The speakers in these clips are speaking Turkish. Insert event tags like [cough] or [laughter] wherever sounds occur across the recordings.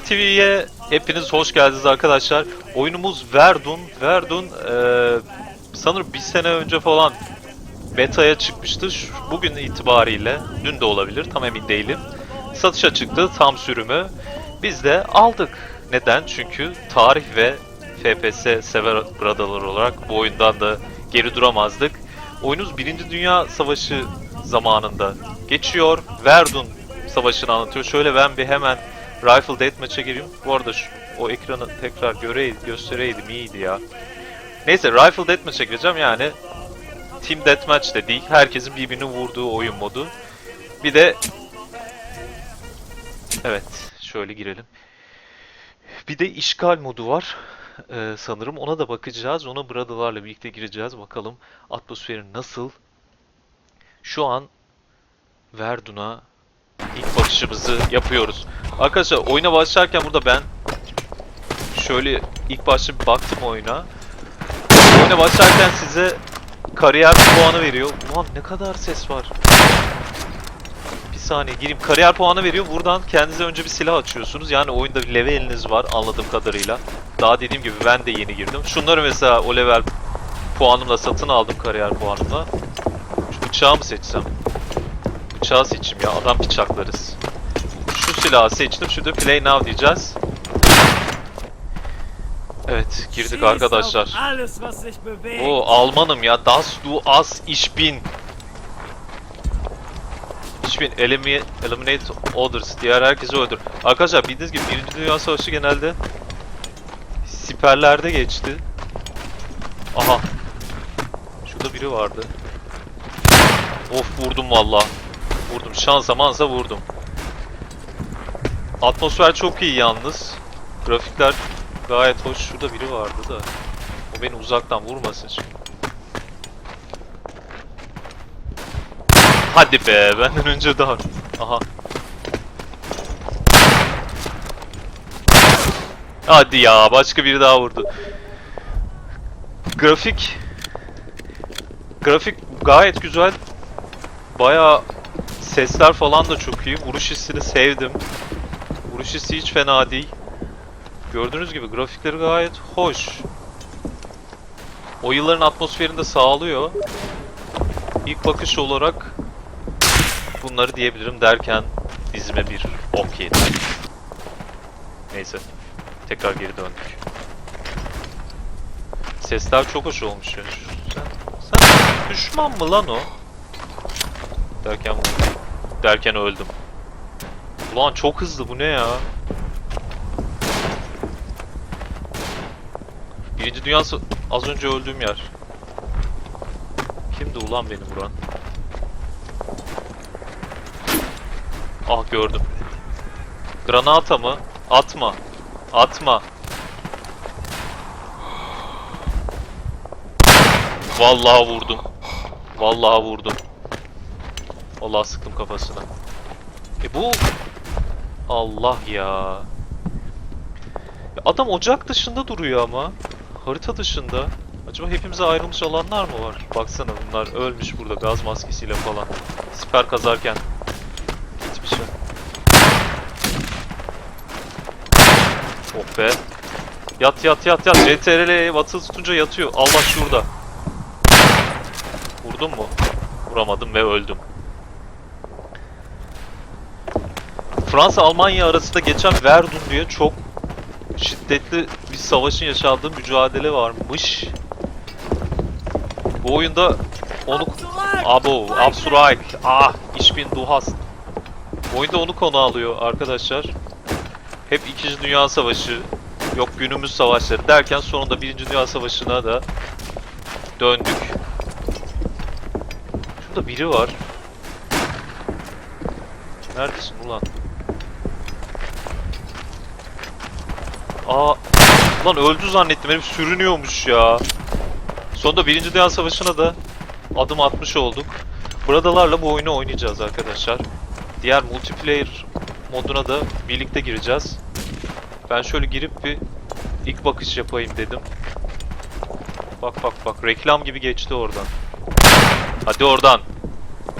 Brada TV'ye hepiniz hoş geldiniz arkadaşlar. Oyunumuz Verdun. Verdun eee sanırım bir sene önce falan beta'ya çıkmıştı. Bugün itibariyle, dün de olabilir tam emin değilim. Satışa çıktı tam sürümü. Biz de aldık. Neden? Çünkü tarih ve FPS sever bradalar olarak bu oyundan da geri duramazdık. Oyunumuz 1. Dünya Savaşı zamanında geçiyor. Verdun Savaşı'nı anlatıyor. Şöyle ben bir hemen Rifle Deathmatch'e gireyim. Bu arada şu, o ekranı tekrar göreyim, göstereydim iyiydi ya. Neyse Rifle Deathmatch'e gireceğim yani Team Deathmatch de değil. Herkesin birbirini vurduğu oyun modu. Bir de Evet, şöyle girelim. Bir de işgal modu var. Ee, sanırım ona da bakacağız. Ona Bradalarla birlikte gireceğiz. Bakalım atmosferi nasıl. Şu an Verdun'a ilk bakışımızı yapıyoruz. Arkadaşlar oyuna başlarken burada ben şöyle ilk başta bir baktım oyuna. Oyuna başlarken size kariyer puanı veriyor. Ulan ne kadar ses var. Bir saniye gireyim. Kariyer puanı veriyor. Buradan kendinize önce bir silah açıyorsunuz. Yani oyunda bir leveliniz var anladığım kadarıyla. Daha dediğim gibi ben de yeni girdim. Şunları mesela o level puanımla satın aldım kariyer puanımla. Şu bıçağı mı seçsem? Bıçağı seçeyim ya. Adam bıçaklarız. Silahı seçtim. Şurada play now diyeceğiz. Evet girdik arkadaşlar. O Almanım ya. Das du as ich bin. Ich bin elimi, eliminate others. Diğer herkesi öldür. Arkadaşlar bildiğiniz gibi Birinci Dünya Savaşı genelde siperlerde geçti. Aha. Şurada biri vardı. Of vurdum valla. Vurdum. Şansa mansa vurdum. Atmosfer çok iyi yalnız. Grafikler gayet hoş. Şurada biri vardı da. O beni uzaktan vurmasın şimdi. Hadi be benden önce daha. Aha. Hadi ya başka biri daha vurdu. Grafik Grafik gayet güzel. Baya sesler falan da çok iyi. Vuruş hissini sevdim. Vuruş hissi hiç fena değil. Gördüğünüz gibi grafikleri gayet hoş. O yılların atmosferini de sağlıyor. İlk bakış olarak bunları diyebilirim derken dizime bir ok yedi. Neyse. Tekrar geri döndük. Sesler çok hoş olmuş Sen, sen düşman mı lan o? Derken derken öldüm. Ulan çok hızlı bu ne ya? Birinci Dünya az önce öldüğüm yer. Kimdi ulan beni vuran? Ah gördüm. Granata mı? Atma. Atma. Vallahi vurdum. Vallahi vurdum. Vallahi sıktım kafasına. E bu Allah ya. Adam ocak dışında duruyor ama. Harita dışında. Acaba hepimize ayrılmış alanlar mı var? Baksana bunlar ölmüş burada gaz maskesiyle falan. Siper kazarken. Gitmiş ya. Oh be. Yat yat yat yat. CTRL'ye batı tutunca yatıyor. Allah şurada. Vurdum mu? Vuramadım ve öldüm. Fransa Almanya arasında geçen Verdun diye çok şiddetli bir savaşın yaşandığı mücadele varmış. Bu oyunda onu Abo, Absurayk, ah, ich bin du hast. Bu oyunda onu konu alıyor arkadaşlar. Hep 2. Dünya Savaşı, yok günümüz savaşları derken sonunda 1. Dünya Savaşı'na da döndük. Şurada biri var. Neredesin ulan? Aa, lan öldü zannettim. Herif sürünüyormuş ya. Sonunda Birinci Dünya Savaşı'na da adım atmış olduk. Bradalarla bu oyunu oynayacağız arkadaşlar. Diğer multiplayer moduna da birlikte gireceğiz. Ben şöyle girip bir ilk bakış yapayım dedim. Bak bak bak reklam gibi geçti oradan. Hadi oradan.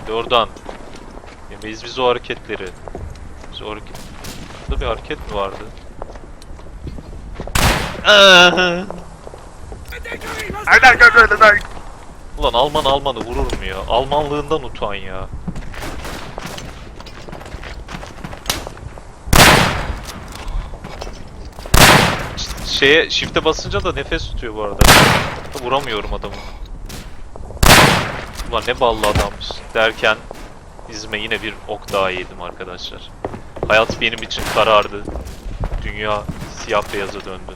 Hadi oradan. Yemeyiz biz o hareketleri. Biz o hareket... Burada bir hareket mi vardı? Aa! Ulan Alman Alman'ı vurur mu ya? Almanlığından utan ya. Şeye shift'e basınca da nefes tutuyor bu arada. Vuramıyorum adamı. Ulan ne ballı adammış derken izime yine bir ok daha yedim arkadaşlar. Hayat benim için karardı. Dünya siyah beyaza döndü.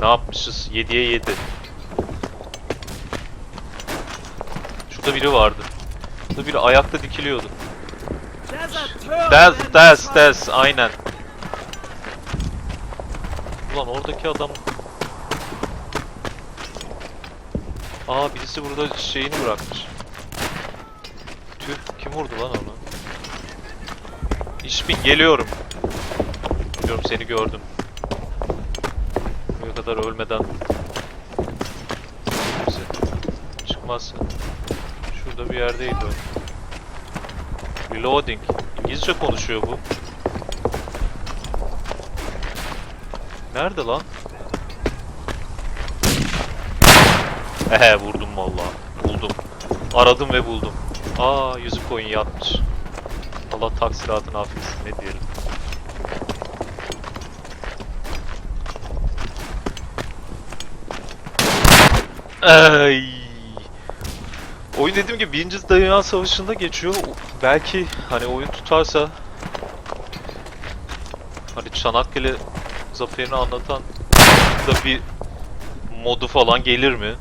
Ne yapmışız? 7'ye 7. Şurada biri vardı. Şurada biri ayakta dikiliyordu. Des, des, des, aynen. Ulan oradaki adam... Aa birisi burada şeyini bırakmış. Tüh, kim vurdu lan onu? İşbin geliyorum. Biliyorum seni gördüm. Kadar ölmeden... Kimse çıkmazsın. Şurada bir yerdeydi o. Reloading. İngilizce konuşuyor bu. Nerede lan? Ehe vurdum vallahi. Buldum. Aradım ve buldum. Aa yüzü koyun yatmış. Allah taksiratını affetsin ne diyelim. Ay. Oyun dediğim gibi Birinci Dünya Savaşı'nda geçiyor. Belki hani oyun tutarsa hani Çanakkale zaferini anlatan da bir modu falan gelir mi?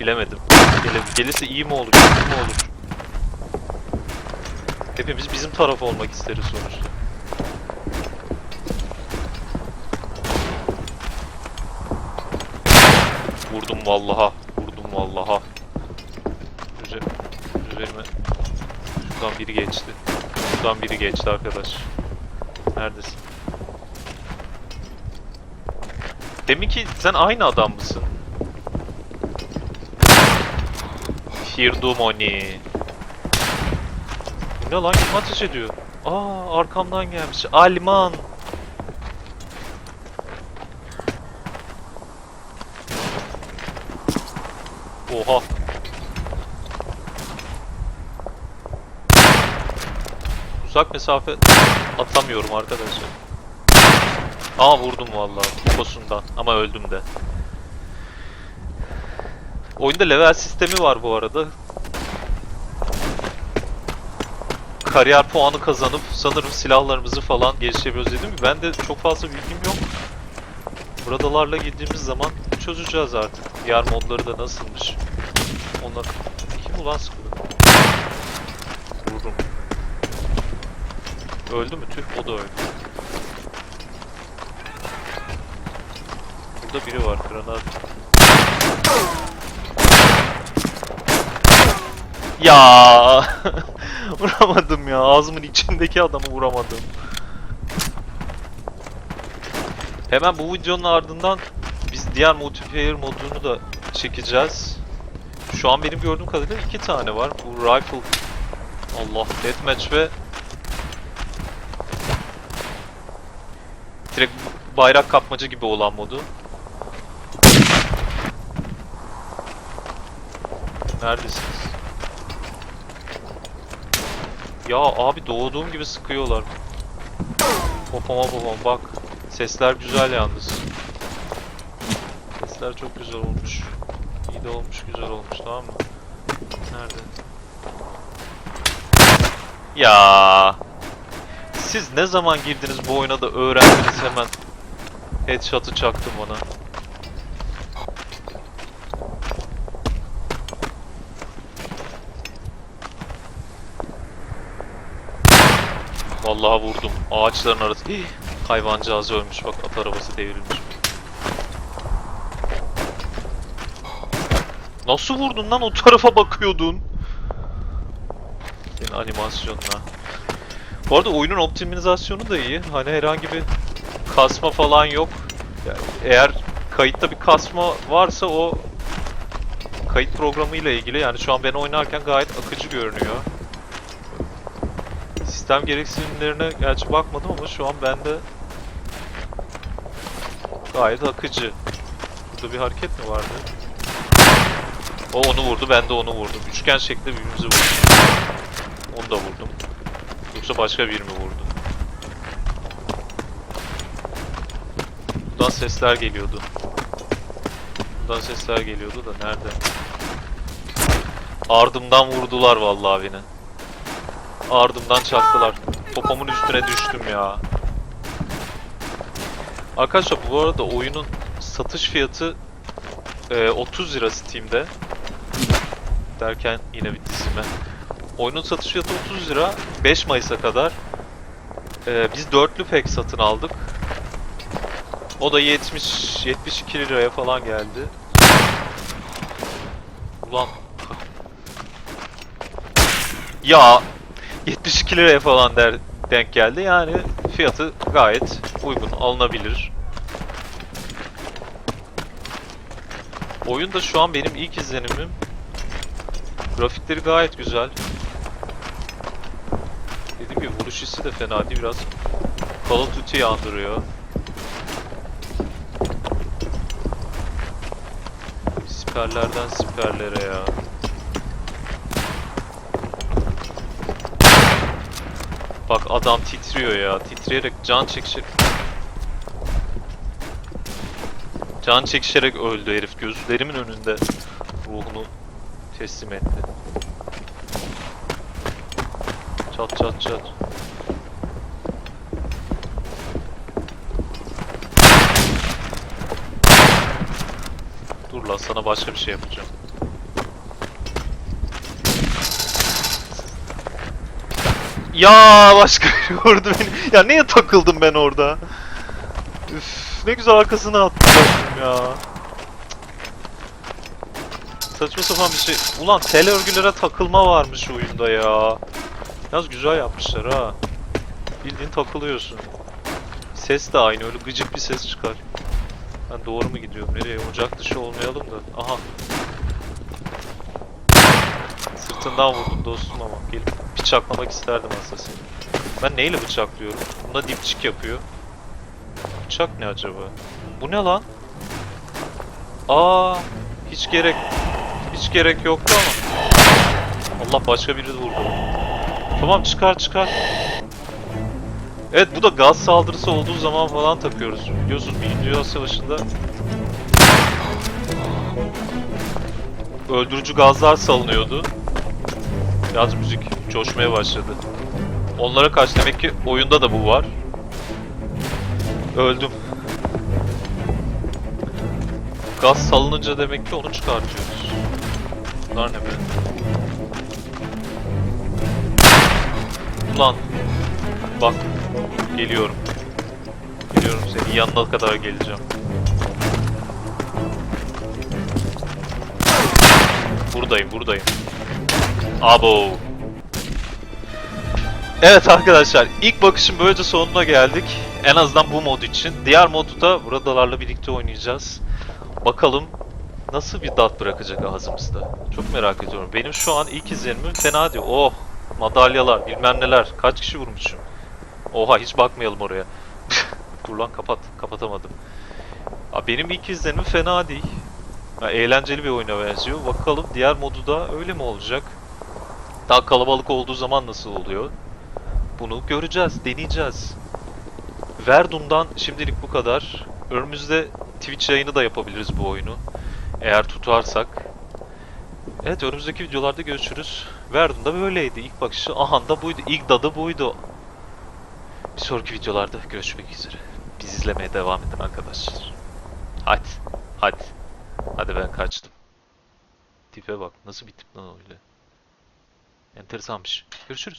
Bilemedim. Gelir, gelirse iyi mi olur, kötü mü olur? Hepimiz bizim taraf olmak isteriz sonuçta. Vurdum vallaha. Vurdum vallaha. Üzer üzerime şuradan biri geçti. Şuradan biri geçti arkadaş. Neredesin? Demin ki sen aynı adam mısın? Firdumoni. Ne lan kim ateş ediyor? Aa arkamdan gelmiş. Alman. Oha. Uzak mesafe atamıyorum arkadaşlar. Aa vurdum vallahi poposundan ama öldüm de. Oyunda level sistemi var bu arada. Kariyer puanı kazanıp sanırım silahlarımızı falan geliştirebiliyoruz dedim ben de çok fazla bilgim yok. Buradalarla gittiğimiz zaman çözeceğiz artık. Diğer modları da nasılmış. Onlar... Kim ulan sıkıyor? Vururum. Öldü mü? Tüh o da öldü. Burada biri var granat. Ya [laughs] vuramadım ya ağzımın içindeki adamı vuramadım. Hemen bu videonun ardından diğer multiplayer modunu da çekeceğiz. Şu an benim gördüğüm kadarıyla iki tane var. Bu rifle Allah deathmatch ve direkt bayrak kapmaca gibi olan modu. Neredesiniz? Ya abi doğduğum gibi sıkıyorlar. Popoma popom bak. Sesler güzel yalnız. Sesler çok güzel olmuş. İyi de olmuş, güzel olmuş tamam mı? Nerede? Ya. Siz ne zaman girdiniz bu oyuna da öğrendiniz hemen. Headshot'ı çaktım ona. Vallahi vurdum. Ağaçların arası. Hayvancağız ölmüş bak at arabası devrilmiş. Nasıl vurdun lan o tarafa bakıyordun? Senin animasyonuna. Bu arada oyunun optimizasyonu da iyi. Hani herhangi bir kasma falan yok. Yani eğer kayıtta bir kasma varsa o kayıt programı ile ilgili yani şu an ben oynarken gayet akıcı görünüyor. Sistem gereksinimlerine gerçi bakmadım ama şu an bende Gayet akıcı. Burada bir hareket mi vardı? O onu vurdu, ben de onu vurdum. Üçgen şeklinde birbirimizi vurduk. Onu da vurdum. Yoksa başka biri mi vurdu? Buradan sesler geliyordu. Buradan sesler geliyordu da nerede? Ardımdan vurdular vallahi beni. Ardımdan çaktılar. Popomun üstüne düştüm ya. Arkadaşlar bu arada oyunun satış fiyatı e, 30 lira Steam'de. Derken yine bir dizime. Oyunun satış fiyatı 30 lira. 5 Mayıs'a kadar. E, biz dörtlü pack satın aldık. O da 70 72 liraya falan geldi. Ulan ya 72 liraya falan der, denk geldi. Yani fiyatı gayet uygun, alınabilir. Oyun da şu an benim ilk izlenimim. Grafikleri gayet güzel. Dediğim gibi vuruş hissi de fena değil biraz. Call of Duty'yi andırıyor. Siperlerden siperlere ya. Bak adam titriyor ya. Titreyerek can çekişerek... Can çekişerek öldü herif. Gözlerimin önünde ruhunu teslim etti. Çat çat çat. Dur lan sana başka bir şey yapacağım. Ya başka biri vurdu beni. Ya neye takıldım ben orada? Üf, ne güzel arkasına attım ya. Saçma sapan bir şey. Ulan tel örgülere takılma varmış oyunda ya. Yalnız güzel yapmışlar ha. Bildiğin takılıyorsun. Ses de aynı öyle gıcık bir ses çıkar. Ben doğru mu gidiyorum? Nereye? Ocak dışı olmayalım da. Aha. Sırtından vurdum dostum ama. Gelip bıçaklamak isterdim aslında seni. Ben neyle bıçaklıyorum? Bunda dipçik yapıyor. Bıçak ne acaba? Bu ne lan? Aa, hiç gerek hiç gerek yoktu ama. Allah başka biri vurdu. Tamam çıkar çıkar. Evet bu da gaz saldırısı olduğu zaman falan takıyoruz. Biliyorsunuz Birinci Dünya Savaşı'nda öldürücü gazlar salınıyordu. Biraz müzik coşmaya başladı. Onlara karşı demek ki oyunda da bu var. Öldüm. Gaz salınınca demek ki onu çıkartıyoruz. Bunlar ne be? Ulan. Bak. Geliyorum. Geliyorum senin yanına kadar geleceğim. Buradayım, buradayım. Abo. Evet arkadaşlar, ilk bakışın böylece sonuna geldik. En azından bu mod için. Diğer modu da buradalarla birlikte oynayacağız. Bakalım nasıl bir dat bırakacak ağzımızda. Çok merak ediyorum. Benim şu an ilk izlenimim fena değil. Oh, madalyalar, bilmem neler. Kaç kişi vurmuşum. Oha hiç bakmayalım oraya. [laughs] Dur lan kapat, kapatamadım. Aa, benim ilk izlenimim fena değil. Ya, eğlenceli bir oyuna benziyor. Bakalım diğer modu da öyle mi olacak? Daha kalabalık olduğu zaman nasıl oluyor? Bunu göreceğiz, deneyeceğiz. Verdun'dan şimdilik bu kadar. Önümüzde Twitch yayını da yapabiliriz bu oyunu. Eğer tutarsak. Evet önümüzdeki videolarda görüşürüz. Verdun'da böyleydi. İlk bakışı aha da buydu. İlk dadı buydu. Bir sonraki videolarda görüşmek üzere. Biz izlemeye devam edin arkadaşlar. Hadi. Hadi. Hadi ben kaçtım. Tipe bak. Nasıl bir tip lan öyle. Enteresanmış. Görüşürüz.